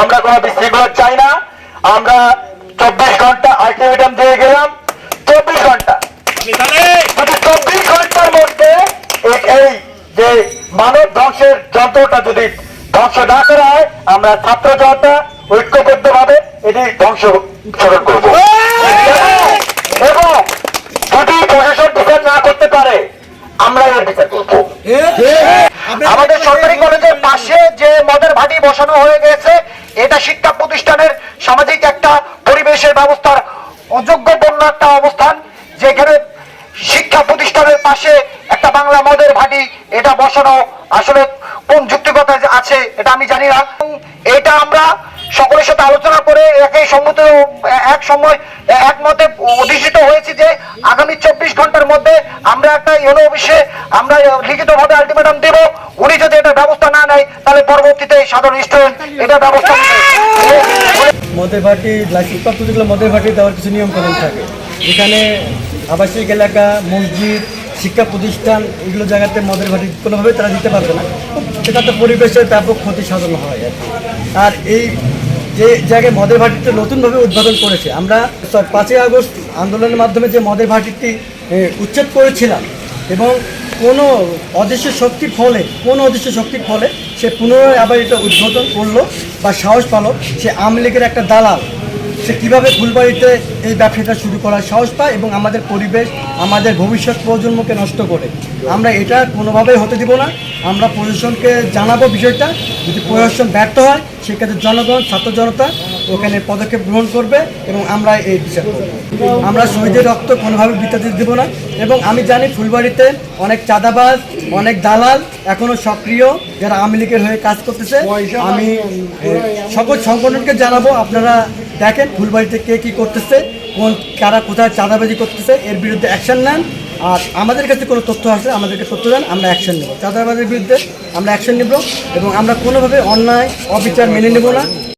আমরা কোনো বিশৃঙ্খলা চাই না। আমরা চব্বিশ ঘণ্টা আলটিমেটাম দিয়ে গেলাম। চব্বিশ ঘণ্টা। চব্বিশ ঘণ্টার মধ্যে এই যে মানব ধ্বংসের যন্ত্রটা যদি ধ্বংস না করা হয় আমরা ছাত্র জনতা ঐক্যবদ্ধ ভাবে এটি ধ্বংস চরণ করব এবং যদি প্রশাসন বিচার না করতে পারে আমরা এর বিচার করব। আমাদের সরকারি কলেজের পাশে যে মদের ভাটি বসানো হয়ে গেছে এটা শিক্ষা প্রতিষ্ঠানের সামাজিক একটা পরিবেশের ব্যবস্থার অযোগ্যপূর্ণ একটা অবস্থান, যেখানে শিক্ষা প্রতিষ্ঠানের পাশে একটা বাংলা মদের ভাটি, এটা বসানো আসলে কোন যুক্তিকতা আছে এটা আমি জানি না। এটা আমরা সকলের সাথে আলোচনা করে একই সম্মত এক সময় একমতে অধিষ্ঠিত হয়েছি যে আগামী চব্বিশ ঘণ্টার মধ্যে আমরা একটা ইউনো অফিসে আমরা লিখিত ভাবে আলটিমেটাম দেব। উনি যদি এটা ব্যবস্থা মদের ভাটি লাইসেন্স প্রাপ্ত যেগুলো মদের ভাটি দেওয়ার কিছু নিয়ম কানুন থাকে। যেখানে আবাসিক এলাকা, মসজিদ, শিক্ষা প্রতিষ্ঠান, এগুলো জায়গাতে মদের ভাটি কোনোভাবে তারা দিতে পারবে না। সেটাতে পরিবেশের ব্যাপক ক্ষতি সাধন হয় আর এই যে জায়গায় মদের ভাটিটা নতুনভাবে উদ্বোধন করেছে, আমরা পাঁচই আগস্ট আন্দোলনের মাধ্যমে যে মদের ভাটিটি উচ্ছেদ করেছিলাম এবং কোনো অদৃশ্য শক্তির ফলে, কোনো অদৃশ্য শক্তির ফলে সে পুনরায় আবার এটা উদ্বোধন করল বা সাহস পালো সে আওয়ামী লীগের একটা দালাল। সে কীভাবে ফুলবাড়িতে এই ব্যবসাটা শুরু করার সাহস পায় এবং আমাদের পরিবেশ, আমাদের ভবিষ্যৎ প্রজন্মকে নষ্ট করে? আমরা এটা কোনোভাবেই হতে দিব না। আমরা প্রশাসনকে জানাব বিষয়টা। যদি প্রশাসন ব্যর্থ হয়, সেক্ষেত্রে জনগণ, ছাত্র জনতা ওখানে পদক্ষেপ গ্রহণ করবে এবং আমরা এই বিচার করব। আমরা শহীদের রক্ত কোনোভাবে বিতাতে দেব না এবং আমি জানি ফুলবাড়িতে অনেক চাঁদাবাজ, অনেক দালাল এখনও সক্রিয় যারা আওয়ামী লীগের হয়ে কাজ করতেছে। আমি সকল সংগঠনকে জানাব, আপনারা দেখেন ফুলবাড়িতে কে কি করতেছে, কোন, কারা কোথায় চাঁদাবাজি করতেছে, এর বিরুদ্ধে অ্যাকশন নেন। আর আমাদের কাছে কোনো তথ্য আসলে আমাদেরকে তথ্য দেন, আমরা অ্যাকশন নেব। চাঁদাবাজির বিরুদ্ধে আমরা অ্যাকশন নেব এবং আমরা কোনোভাবে অন্যায়, অবিচার মেনে নেব না।